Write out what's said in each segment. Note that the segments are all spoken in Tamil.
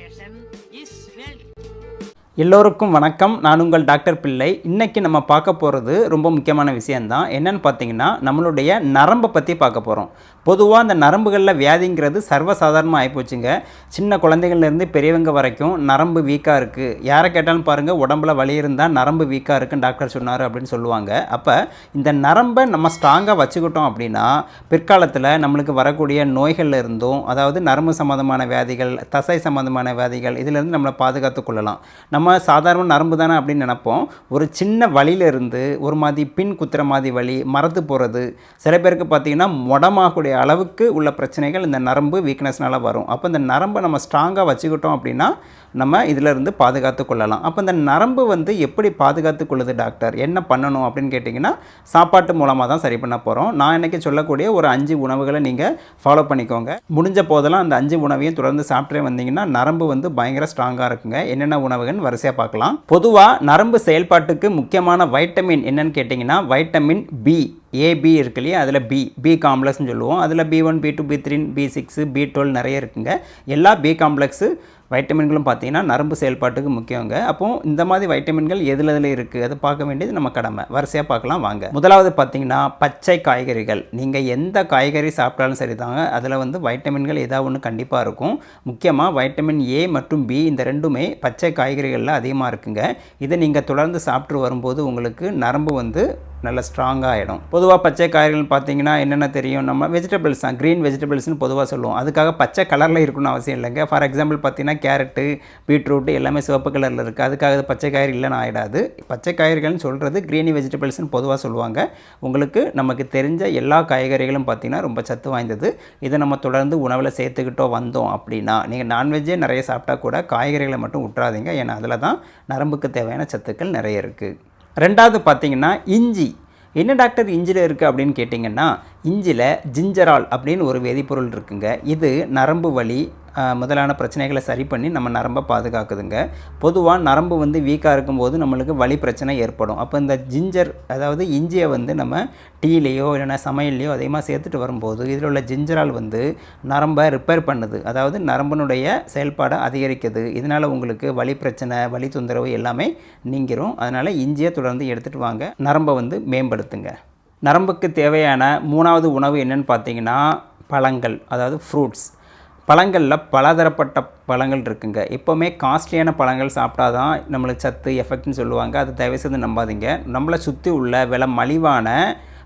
Mierzem jest wielki. எல்லோருக்கும் வணக்கம். நான் உங்கள் டாக்டர் பிள்ளை. இன்றைக்கி நம்ம பார்க்க போகிறது ரொம்ப முக்கியமான விஷயந்தான் என்னென்னு பார்த்தீங்கன்னா நம்மளுடைய நரம்பை பற்றி பார்க்க போகிறோம் பொதுவாக அந்த நரம்புகளில் வியாதிங்கிறது சர்வசாதாரணமாக ஆகிப்போச்சுங்க சின்ன குழந்தைகள்லேருந்து பெரியவங்க வரைக்கும் நரம்பு வீக்காக இருக்குது யாரை கேட்டாலும் பாருங்கள் உடம்புல வலி இருந்தால் நரம்பு வீக்காக இருக்குன்னு டாக்டர் சொன்னார் அப்படின்னு சொல்லுவாங்க. அப்போ இந்த நரம்பை நம்ம ஸ்ட்ராங்காக வச்சுக்கிட்டோம் அப்படின்னா பிற்காலத்தில் நம்மளுக்கு வரக்கூடிய நோய்கள்ல இருந்தும் அதாவது நரம்பு சம்மந்தமான வியாதிகள் தசை சம்மந்தமான வியாதிகள் இதிலேருந்து நம்மளை பாதுகாத்து கொள்ளலாம். நம்ம நம்ம சாதாரண நரம்பு தானே அப்படின்னு நினைப்போம். ஒரு சின்ன வழியிலிருந்து ஒரு மாதிரி பின் குத்துற மாதிரி வலி மரத்து போகிறது சில பேருக்கு பார்த்தீங்கன்னா முடமாகக்கூடிய அளவுக்கு உள்ள பிரச்சனைகள் இந்த நரம்பு வீக்னஸ்னால் வரும். அப்போ இந்த நரம்பை நம்ம ஸ்ட்ராங்காக வச்சுக்கிட்டோம் அப்படின்னா நம்ம இதிலிருந்து பாதுகாத்து கொள்ளலாம். அப்போ இந்த நரம்பு வந்து எப்படி பாதுகாத்து கொள்ளுது டாக்டர்? என்ன பண்ணணும் அப்படின்னு கேட்டிங்கன்னா சாப்பாட்டு மூலமாக தான் சரி பண்ண போகிறோம் நான் இன்றைக்கி சொல்லக்கூடிய ஒரு அஞ்சு உணவுகளை நீங்கள் ஃபாலோ பண்ணிக்கோங்க. முடிஞ்ச போதெல்லாம் அந்த அஞ்சு உணவையும் தொடர்ந்து சாப்பிட்டே வந்தீங்கன்னா நரம்பு வந்து பயங்கர ஸ்ட்ராங்காக இருக்குங்க. என்னென்ன உணவுகள்னு வரிசையாக பார்க்கலாம். பொதுவாக நரம்பு செயல்பாட்டுக்கு முக்கியமான வைட்டமின் என்னன்னு கேட்டிங்கன்னா வைட்டமின் பி ஏபி இருக்கு இல்லையா? அதில் பி பி காம்ப்ளெக்ஸ்னு சொல்லுவோம். அதில் B one B two B three B six B twelve நிறைய இருக்குங்க. எல்லா பி காம்ப்ளெக்ஸு வைட்டமின்களும் பார்த்தீங்கன்னா நரம்பு செயல்பாட்டுக்கு முக்கியங்க. அப்போ இந்த மாதிரி வைட்டமின்கள் எதில் எதில் இருக்குது அதை பார்க்க வேண்டியது நம்ம கடமை. வரிசையாக பார்க்கலாம் வாங்க. முதலாவது பார்த்தீங்கன்னா பச்சை காய்கறிகள். நீங்கள் எந்த காய்கறி சாப்பிட்டாலும் சரிதாங்க. அதில் வந்து வைட்டமின்கள் ஏதாவது ஒன்று கண்டிப்பாக இருக்கும். முக்கியமாக வைட்டமின் ஏ மற்றும் பி இந்த ரெண்டுமே பச்சை காய்கறிகளில் அதிகமாக இருக்குங்க. இதை நீங்கள் தொடர்ந்து சாப்பிட்டு வரும்போது உங்களுக்கு நரம்பு வந்து நல்ல ஸ்ட்ராங்காக ஆகிடும் பொதுவாக பச்சை காய்கறிகள் பார்த்தீங்கன்னா என்னென்ன தெரியும்? நம்ம வெஜிடபிள்ஸ் தான் க்ரீன் வெஜிடபிள்ஸ்னு பொதுவாக சொல்லுவோம். அதுக்காக பச்சை கலரில் இருக்கணும்னு அவசியம் இல்லைங்க. ஃபார் எக்ஸாம்பிள் பார்த்தீங்கன்னா கேரட்டு பீட்ரூட்டு எல்லாமே சிவப்பு கலரில் இருக்குது அதுக்காக அது பச்சை காய்கறி இல்லைன்னு ஆகிடாது பச்சை காய்கறிகள்னு சொல்கிறது க்ரீனி வெஜிடபிள்ஸ்னு பொதுவாக சொல்லுவாங்க. உங்களுக்கு நமக்கு தெரிஞ்ச எல்லா காய்கறிகளும் பார்த்தீங்கன்னா ரொம்ப சத்து வாய்ந்தது. இதை நம்ம தொடர்ந்து உணவில் சேர்த்துக்கிட்டோ வந்தோம் அப்படின்னா நீங்கள் நான்வெஜ்ஜே நிறைய சாப்பிட்டா கூட காய்கறிகளை மட்டும் விட்றாதீங்க ஏன்னா அதில் தான் நரம்புக்கு தேவையான சத்துக்கள் நிறைய இருக்குது ரெண்டாவது பார்த்தீங்கன்னா இஞ்சி. என்ன டாக்டர் இஞ்சியில் இருக்குது அப்படின்னு கேட்டிங்கன்னா இஞ்சியில் ஜிஞ்சரால் அப்படின்னு ஒரு வேதிப்பொருள் இருக்குங்க. இது நரம்பு வலி முதலான பிரச்சனைகளை சரி பண்ணி நம்ம நரம்பை பாதுகாக்குதுங்க. பொதுவாக நரம்பு வந்து வீக்காக இருக்கும்போது நம்மளுக்கு வலி பிரச்சனை ஏற்படும். அப்போ இந்த ஜிஞ்சர் அதாவது இஞ்சியை வந்து நம்ம டீலேயோ இல்லைன்னா சமையல்லையோ அதிகமாக சேர்த்துட்டு வரும்போது இதில் உள்ள ஜிஞ்சரால் வந்து நரம்பை ரிப்பேர் பண்ணுது. அதாவது நரம்பினுடைய செயல்பாடை அதிகரிக்குது. இதனால் உங்களுக்கு வலி பிரச்சனை வலி தொந்தரவு எல்லாமே நீங்கிரும். அதனால் இஞ்சியை தொடர்ந்து எடுத்துகிட்டு வாங்க. நரம்பை வந்து மேம்படுத்துங்க. நரம்புக்கு தேவையான மூணாவது உணவு என்னென்னு பார்த்தீங்கன்னா பழங்கள் அதாவது ஃப்ரூட்ஸ் பழங்களில் பலதரப்பட்ட பழங்கள் இருக்குங்க. எப்போவுமே காஸ்ட்லியான பழங்கள் சாப்பிட்டா தான் நம்மளுக்கு சத்து எஃபெக்ட்னு சொல்லுவாங்க. அதை தயவு செய்து நம்பாதீங்க. நம்மளை சுற்றி உள்ள விலை மலிவான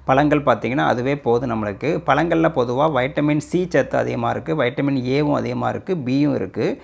பழங்கள் பார்த்திங்கன்னா அதுவே போதும் நம்மளுக்கு. பழங்களில் பொதுவாக வைட்டமின் சி சத்து அதிகமாக இருக்குது வைட்டமின் ஏவும் அதிகமாக இருக்குது பியும் இருக்குது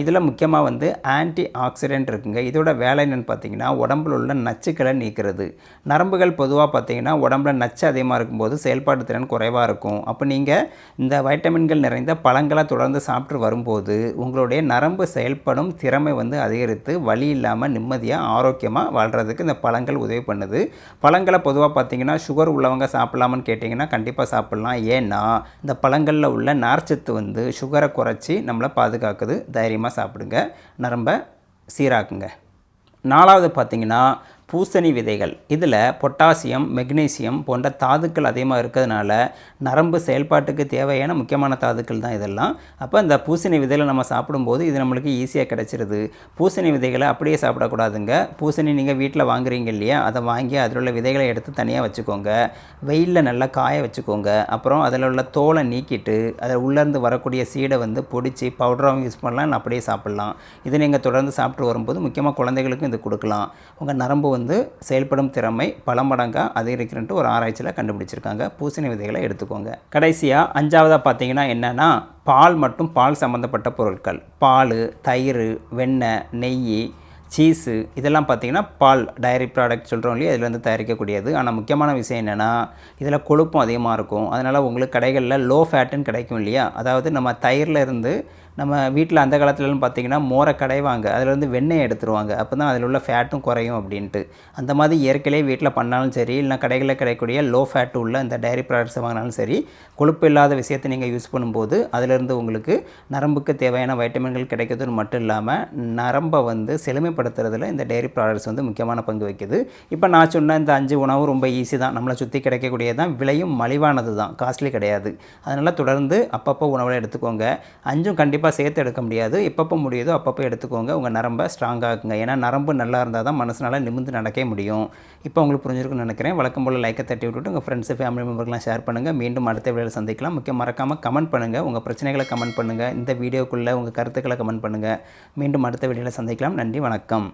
இதில் முக்கியமாக வந்து ஆன்டி ஆக்சிடென்ட் இருக்குங்க. இதோட வேலை என்னென்னு பார்த்தீங்கன்னா உடம்புல உள்ள நச்சுக்களை நீக்கிறது. நரம்புகள் பொதுவாக பார்த்தீங்கன்னா உடம்புல நச்சு அதிகமாக இருக்கும்போது செயல்பாட்டு திறன் குறைவாக இருக்கும். அப்போ நீங்கள் இந்த வைட்டமின்கள் நிறைந்த பழங்களை தொடர்ந்து சாப்பிட்டு வரும்போது உங்களுடைய நரம்பு செயல்படும் திறமை வந்து அதிகரித்து வலி இல்லாமல் நிம்மதியாக ஆரோக்கியமாக வாழ்கிறதுக்கு இந்த பழங்கள் உதவி பண்ணுது. பழங்களை பொதுவாக பார்த்தீங்கன்னா சுகர் உள்ளவங்க சாப்பிட்லாமான்னு கேட்டிங்கன்னா கண்டிப்பாக சாப்பிட்லாம். ஏன்னா இந்த பழங்களில் உள்ள நார்ச்சத்து வந்து சுகரை குறைச்சி நம்மளை பாதுகாக்குது. தைரியமாக சாப்பிடுங்க. நரம்ப சீராக்குங்க. நாலாவது பார்த்தீங்கன்னா பூசணி விதைகள். இதில் பொட்டாசியம் மெக்னீசியம் போன்ற தாதுக்கள் அதிகமாக இருக்கிறதுனால நரம்பு செயல்பாட்டுக்கு தேவையான முக்கியமான தாதுக்கள் தான் இதெல்லாம். அப்போ இந்த பூசணி விதைகளை நம்ம சாப்பிடும்போது இது நம்மளுக்கு ஈஸியாக கிடச்சிருது. பூசணி விதைகளை அப்படியே சாப்பிடக்கூடாதுங்க. பூசணி நீங்கள் வீட்டில் வாங்குறீங்க இல்லையா? அதை வாங்கி அதில் உள்ள விதைகளை எடுத்து தனியாக வச்சுக்கோங்க. வெயிலில் நல்லா காய வச்சுக்கோங்க. அப்புறம் அதில் உள்ள தோலை நீக்கிட்டு அதில் உள்ளேருந்து வரக்கூடிய சீடை வந்து பொடிச்சு பவுடராகவும் யூஸ் பண்ணலாம் அப்படியே சாப்பிட்லாம். இது நீங்கள் தொடர்ந்து சாப்பிட்டு வரும்போது முக்கியமாக குழந்தைகளுக்கும் இது கொடுக்கலாம். உங்கள் நரம்பு வந்து செயல்படும் திறமை பல மடங்காக அதிகரிக்கிறன்ட்டு ஒரு ஆராய்ச்சியில் கண்டுபிடிச்சிருக்காங்க. பூசணி விதைகளை எடுத்துக்கோங்க. கடைசியாக அஞ்சாவதாக பார்த்தீங்கன்னா என்னென்னா பால் மற்றும் பால் சம்மந்தப்பட்ட பொருட்கள். பால் தயிர் வெண்ணெய் நெய் சீஸு இதெல்லாம் பார்த்தீங்கன்னா பால் டைரி ப்ராடக்ட் சொல்கிறோம் இல்லையா? இதில் வந்து தயாரிக்கக்கூடியது. ஆனால் முக்கியமான விஷயம் என்னென்னா இதில் கொழுப்பும் அதிகமாக இருக்கும். அதனால் உங்களுக்கு கடைகளில் லோ ஃபேட்டுன்னு கிடைக்கும் இல்லையா? அதாவது நம்ம தயிரில் இருந்து நம்ம வீட்டில் அந்த காலத்துலலாம் பார்த்தீங்கன்னா மோரை கடைவாங்க. அதிலேருந்து வெண்ணெய் எடுத்துருவாங்க. அப்போ தான் அதில் உள்ள ஃபேட்டும் குறையும் அப்படின்ட்டு. அந்த மாதிரி இயற்கையிலே வீட்டில் பண்ணாலும் சரி இல்லைனா கடைகளில் கிடைக்கக்கூடிய லோ ஃபேட் உள்ள இந்த டைரி ப்ராடக்ட்ஸ் வாங்கினாலும் சரி கொழுப்பு இல்லாத விஷயத்தை நீங்கள் யூஸ் பண்ணும்போது அதிலிருந்து உங்களுக்கு நரம்புக்கு தேவையான வைட்டமின்கள் கிடைக்கிறதுன்னு மட்டும் இல்லாமல் நரம்பை வந்து செழுமைப்படுத்துறதுல இந்த டைரி ப்ராடக்ட்ஸ் வந்து முக்கியமான பங்கு வைக்குது இப்போ நான் சொன்ன இந்த அஞ்சு உணவு ரொம்ப ஈஸி தான். நம்மளை சுற்றி கிடைக்கக்கூடியது தான். விலையும் மலிவானது தான். காஸ்ட்லி கிடையாது. அதனால் தொடர்ந்து அப்பப்போ உணவில் எடுத்துக்கோங்க. அஞ்சும் கண்டிப்பாக கண்டிப்பாக சேர்த்து எடுக்க முடியாது. எப்பப்போ முடியுதோ அப்பப்போ எடுத்துக்கோங்க. உங்கள் நரம்பை ஸ்ட்ராங்காகுங்க ஏன்னா நரம்பு நல்லா இருந்தால் தான் மனசனால் நிமிர்ந்து நடக்கவே முடியும். இப்போ உங்களுக்கு புரிஞ்சிருக்குன்னு நினைக்கிறேன். வழக்கம் போல் லைக்கை தட்டி விட்டுட்டு உங்கள் ஃப்ரெண்ட்ஸு ஃபேமிலி மெம்பர்லாம் ஷேர் பண்ணுங்கள் மீண்டும் அடுத்த வீடியோவில் சந்திக்கலாம். முக்கியம் மறக்காமல் கமெண்ட் பண்ணுங்கள் உங்கள் பிரச்சனைகளை கமெண்ட் பண்ணுங்கள் இந்த வீடியோக்குள்ளே உங்கள் கருத்துக்களை கமெண்ட் பண்ணுங்கள் மீண்டும் அடுத்த வீடியோவில் சந்திக்கலாம். நன்றி வணக்கம்.